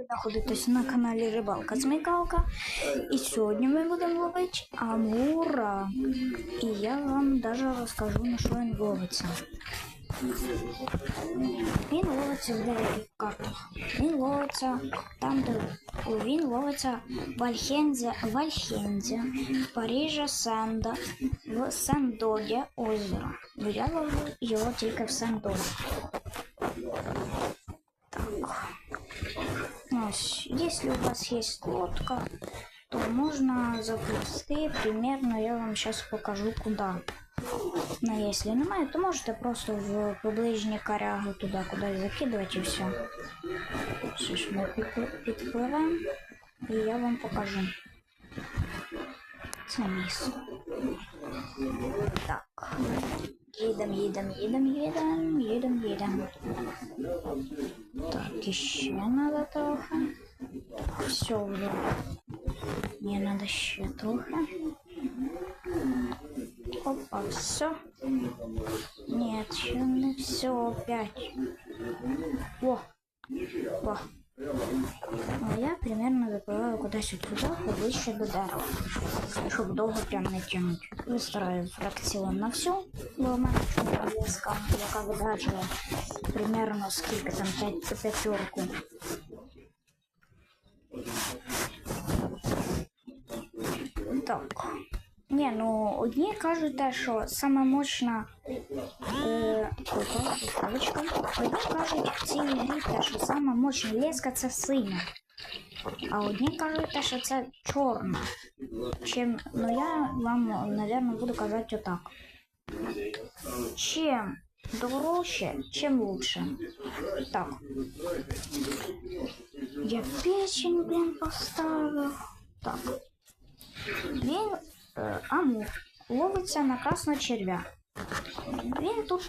Ви знаходитесь на каналі Рибалка Смикалка. І сьогодні ми будемо ловити амура. І я вам навіть розкажу, на що він ловиться. Він ловиться в деяких картах. Він ловиться там, де він ловиться в Альхензі, в Альхензі, в Парижі Сенда, в Сендоді озеро. Бо я ловлю його тільки в Сендоді. Ось, Если у вас есть лодка, то можно заплести примерно, я вам сейчас покажу куда. Но если немає, то можете просто в поближні коряги туди кудись закидувати і все. Що ж ми підпли- підпливемо і я вам покажу. Це місце. Так. Їдем, їдем, їдем, їдем, їдем, їдем. Так, еще надо трохи. Все уже. Мне надо еще трохи. Опа, все. Нет, еще не все опять. О, о. А я примерно заплываю кудись туда, поближче до дерева, щоб довго прям не тягнути. Вистраю фракціон на всю, бо в мене чудова леска, яка видаджує примерно скільки там п'ятерку. Так. Ні, ну одні кажуть те, що саме мощна е, кавичка. Одні кажуть в цій грі те, що саме мощна леска це синя. А одні кажуть те, що це чорна. Чим, ну я вам, напевно, буду казати отак. Чим дорожче, чим лучше. Так. Я печень, блін, поставив. Так. Він е, амур ловиться на красного червя. Він тут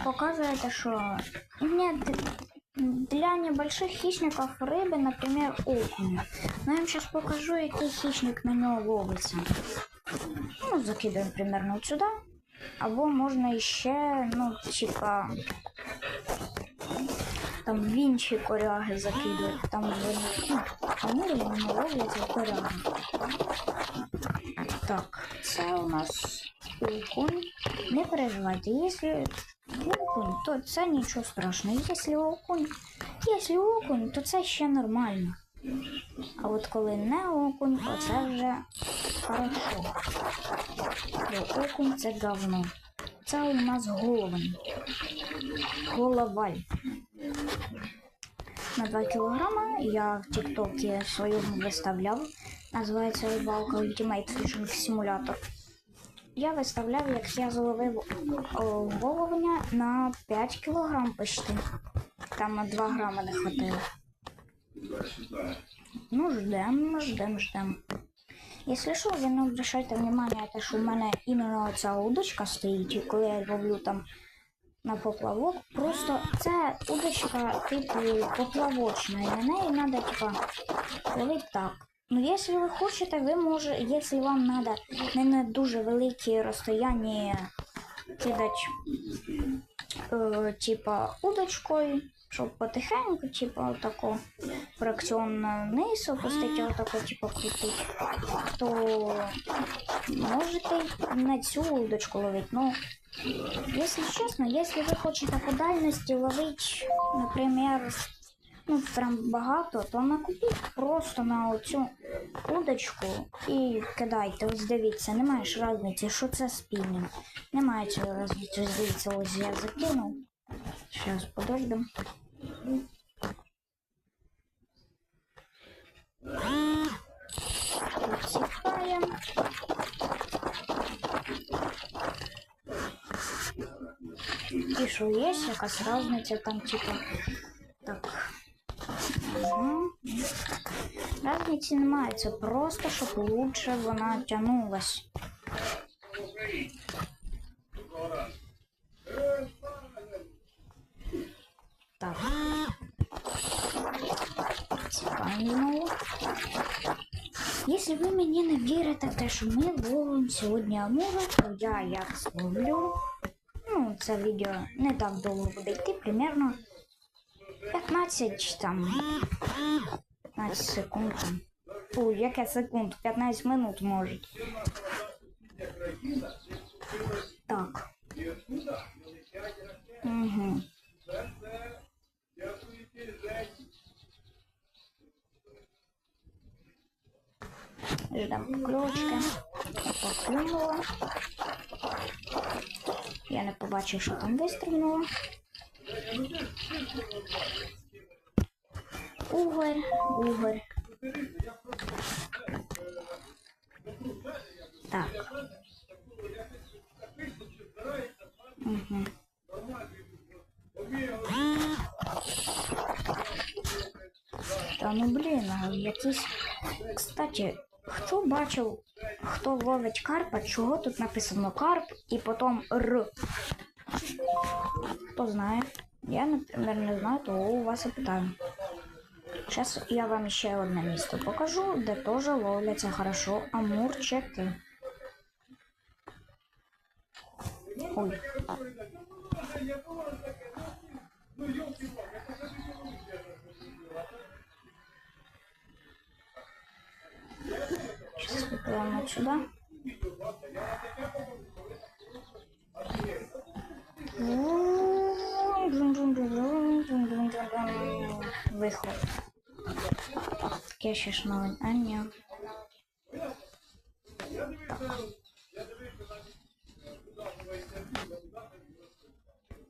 те, що ні, д- для небольших хищников рыби, например, окунь. Но я вам сейчас покажу, який хищник на нього ловиться. Ну, закидаємо примерно от сюди. Або можна ще, ну, типа, там в інші коряги закидувати. Там ну, вони вони ловляться коряги. Так, це у нас окунь. Не переживайте, якщо окунь, то це нічого страшного. Якщо окунь, якщо окунь, то це ще нормально. А от коли не окунь, то це вже хорошо. Бо окунь це говно. Це у нас головень. Головаль. На 2 кілограма я в Тіктокі своєму виставляв. Називається рибалка Ultimate Fishing Simulator. Я виставляв, як я зловив головня на 5 кілограм почти. Там на 2 грами не хватило. Ну, ждем, ждем, ждем. Якщо що, ви не обращайте внимание, те, що в мене іменно ця удочка стоїть, і коли я ловлю там на поплавок, просто це удочка типу поплавочна, і на неї треба типа ловити так. Ну, якщо ви хочете, ви можете, якщо вам треба не на дуже великі розстояння кидати, е, типа удочкою, щоб потихеньку, типа отако фракціонно вниз опустити, отако, типа крутити, то можете на цю удочку ловити. Ну, если честно, если вы хочете по дальности ловить, например, ну прям багато, то накупіть просто на оцю удочку і кидайте. Ось дивіться, немає ж різниці, що це спінінг. Немає цього різниці. Ось дивіться, ось я закинув. Зараз подождемо. Відсікаємо. І що є якась різниця там, типу. Так. Угу. Разниці немає, просто, щоб лучше вона тягнулась. Так. Цікаємо знову. Якщо ви мені в те, що ми ловимо сьогодні амура, то я як зловлю. Ну, це відео не так довго буде йти, примерно 15 там 15 секунд. там. Яке секунд? 15 минут може. Так. Угу. Ждем покльовочки. Поклюнула. Я не побачив, що там вистрибнуло. Угорь, угорь. Так. Угу. Та ну блін, а якісь. Кстати, бачив, хто ловить карпа, чого тут написано карп і потім р. Хто знає? Я, наприклад, не знаю, то у вас і питаю. Зараз я вам ще одне місто покажу, де теж ловляться хорошо амурчики. Ой. Выплываем отсюда. Виход. Таке ще ж новин. А ні.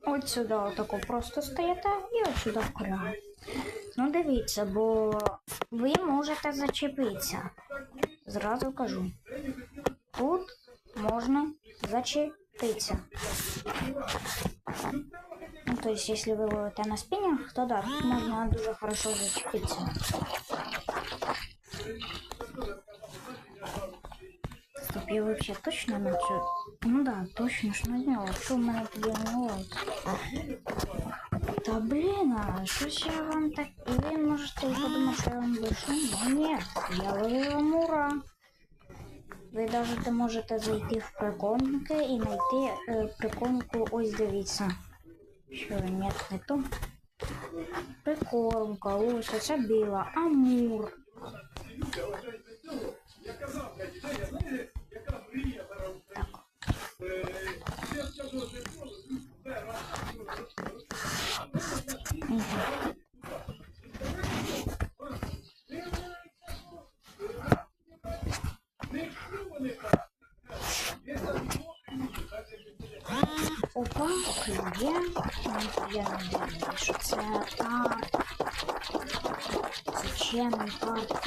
От сюди отако просто стоїте і от сюди вкриваємо. Ну дивіться, бо ви можете зачепитися. Зразу кажу. Тут можна зачепитися. Ну, то есть, если вы ловите на спиннинг, то да, тут можно дуже хорошо зачепиться. Стоп, я вообще точно на це... Ну да, точно ж на нього. Що в мене тоді не ловить? Та блін, а що ж я вам так... Ви можете і подумати, що я вам лишу? Ну ні, я ловив Амура. Ви навіть можете зайти в прикольники і знайти е, прикольнику, ось дивіться. Що ні, не то. Прикормка, ось оце біла, амур.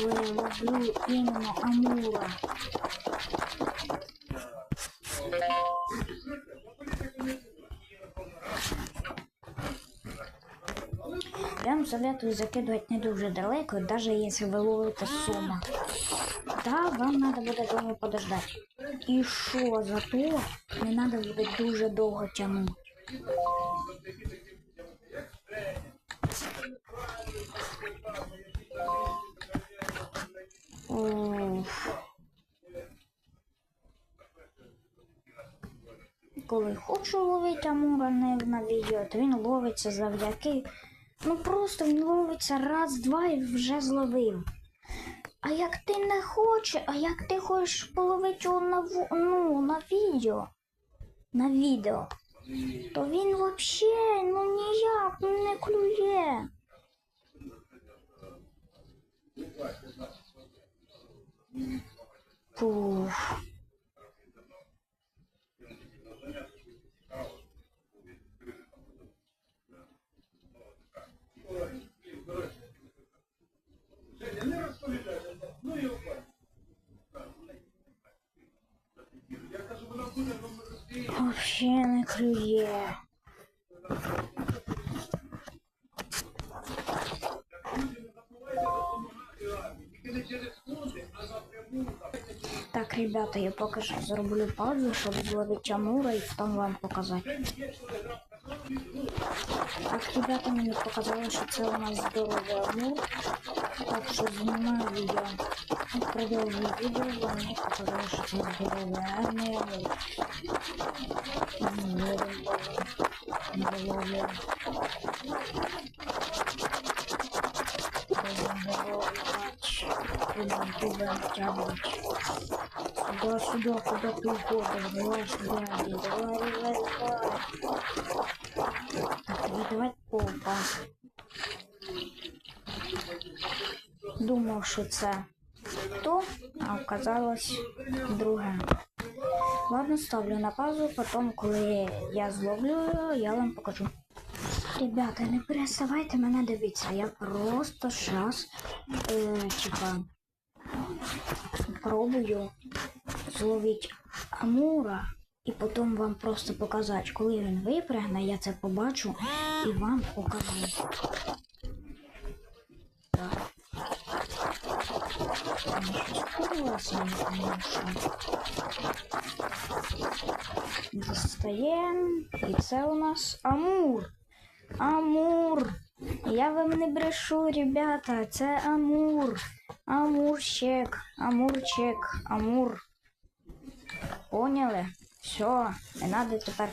Ловлю іменно амура? Вам советую закидывать не дуже далеко, даже если вы ловите сума. Да, вам надо буде довго подождати. І що, зато не надо буде дуже довго тягнути. Коли хочу ловити амура на відео, то він ловиться завдяки. Ну просто він ловиться раз, два і вже зловив. А як ти не хочеш, а як ти хочеш половити його на, ну, на відео, на відео, то він взагалі ну ніяк не клює. Puf. Ребята, я поки що зроблю паузу, щоб зловити амура і потім вам показати. Так, ребята, мені показали, що це у нас здоровий амур. Так що знімаю відео. Продовжую відео, бо мені показали, що це здоровий амур. Здоровий. будем, будем тягивать. Сюда, сюда, куда ты уходишь, сюда, иди, давай, давай, давай. Давай попа. Думав, що це то, а оказалось друге. Ладно, ставлю на паузу, потім, коли я зловлю я вам покажу. Ребята, не переставайте мене дивитися. Я просто зараз, е, типа, пробую зловити Амура і потім вам просто показати, коли він випрягне, я це побачу і вам покажу. Так. Достаємо. І це у нас Амур. Амур. Я вам не брешу, ребята. Це Амур. Амурчик. Амурчик. Амур. Поняли? Все. Не треба тепер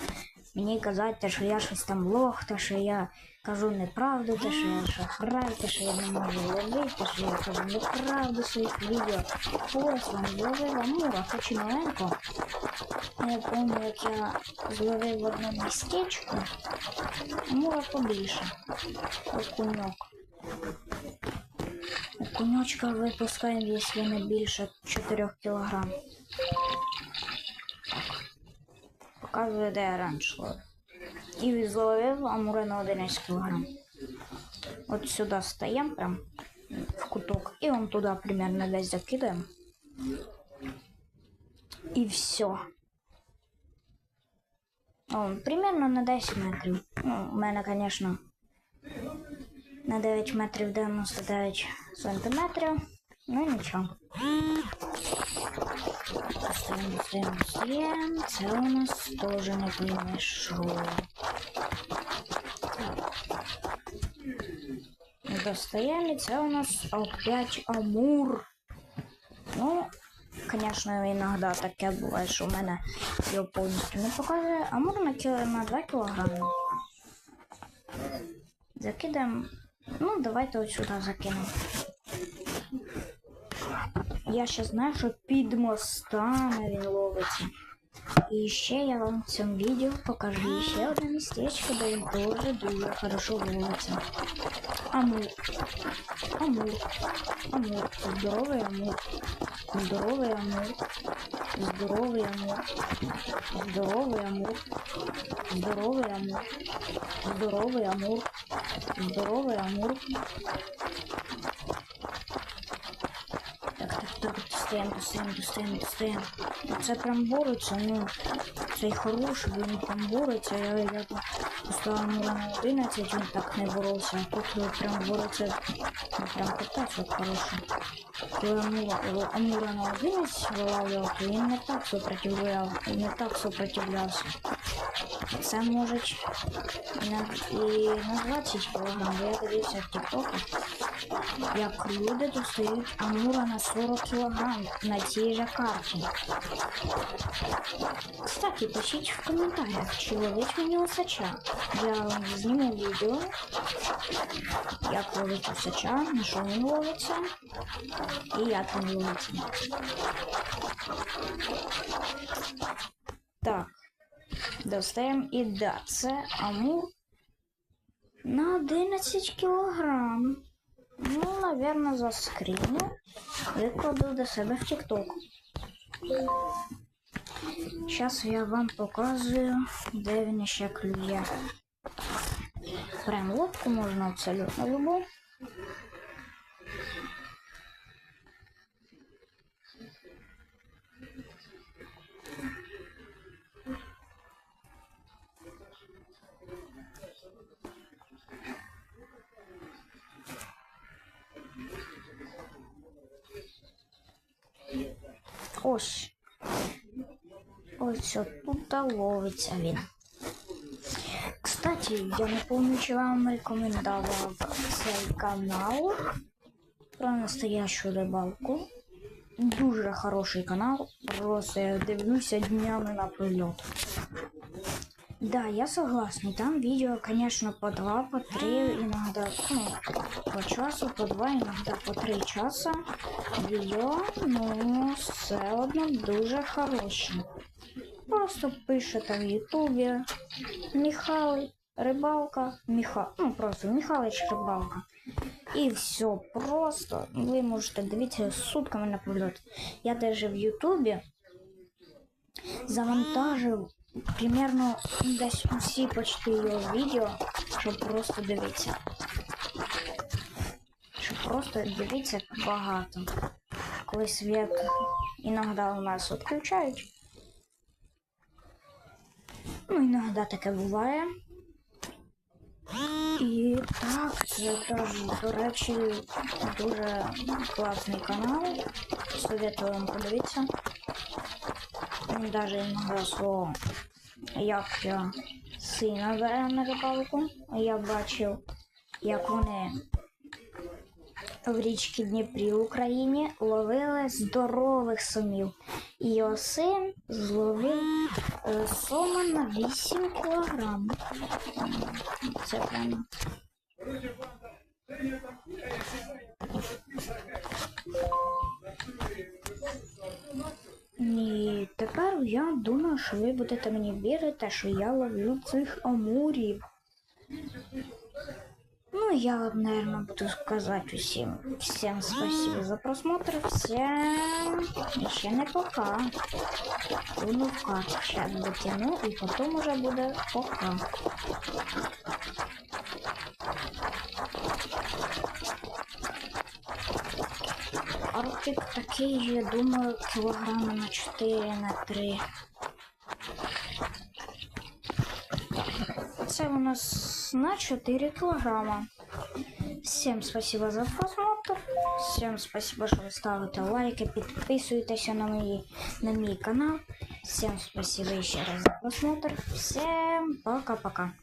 мені казати, що я щось там лох, те, що я кажу неправду, те, що я шахрай, те, що я не можу ловити, те, що я кажу неправду своїх відео. Ось вам зловив Амура, хоч і маленько. Я пам'ятаю, як я зловив в одному містечку. Амура побільше. Окуньок. Окуньочка випускаємо, якщо не більше 4 кілограм. Показує, де я раніше ловив. І зловив амура на 11 кілограм. От сюди стаємо прям в куток. І он туди примерно десь закидаємо. І все. О, примерно на 10 метрів. Ну, у мене, звісно, на 9 метрів 99 сантиметрів. Ну нічого. Стоїмо. Це у нас теж не що. Достаємо, це у нас опять амур. Ну, Конечно, иногда таке буває, що в мене його повністю не показує. Амур на, кіло, на 2 кілограми. Закидаємо. Ну, давайте от сюди закинемо. Я ще знаю, що під мостами він ловиться. І ще я вам в цьому відео покажу ще одне містечко, де він дуже дуже хорошо ловиться. Амур. Амур. Амур. Здоровий амур. Здоровий амур. Здоровий амур. Здоровий амур. Здоровий амур. Здоровий амур. Здоровий амур. Так, так, так, достаємо, достаємо, достаємо, достаємо. Це прям бореться, ну, цей хороший, він прям бореться. Я, я поставила на 11, він так не боровся, а тут прям бореться, ну, прям капець от хороший. Коли Амура, Амура на 11 вилавлював, то він не так сопротивляв, не так сопротивлявся. Це і на, і на 20 кг. Я дивився в тіктоках, як люди достають Амура на 40 кг на цій же карті. Кстати, пишіть в коментарях, чи ловить мені осача. Я зніму відео, як ловить осача, на що він ловиться і як він ловиться. Так, достаємо і да, це амур на 11 кілограм. Ну, наверное, заскріню. Викладу до себе в TikTok. Зараз я вам показую, де він ще клює. Прям лодку можна абсолютно любу. Ось. Ось тут ловиться він. Кстати, я пам'ятаю, чи вам рекомендував цей канал про настоящу рибалку. Дуже хороший канал. Просто я дивлюся днями напрольот. Да, я согласна. Там видео, конечно, по два, по три, иногда, ну, по часу, по два, иногда по три часа. Відео, ну, все одно дуже хороше. Просто пишете в Ютубі Михайло Рибалка, Міха, ну просто Михайлович Рибалка. І все, просто ви можете дивитися сутками наблюдати. Я теж в Ютубі завантажив примерно десь усі почти його відео, щоб просто дивитися. Просто дивитися багато. Коли світ іноді у нас відключають. Ну, іноді таке буває. І так, це теж, до речі, дуже класний канал. Советую вам подивитися. Він навіть іноді свого, як я сина бере на рибалку. Я бачив, як вони в річці Дніпрі в Україні ловили здорових сомів. І його син зловив е, сома на 8 кілограм. Це прямо. І тепер я думаю, що ви будете мені вірити, що я ловлю цих амурів. Ну, я, вот, наверное, буду сказать всем, всем спасибо за просмотр, всем еще не пока. Ну, как, сейчас дотяну, и потом уже буде пока. Арктик такий, я думаю, кілограми на 4, на 3. Це у нас на 4 килограмма. Всем спасибо за просмотр. Всем спасибо, что вы ставите лайки, подписываетесь на, мои, на мой канал. Всем спасибо еще раз за просмотр. Всем пока-пока.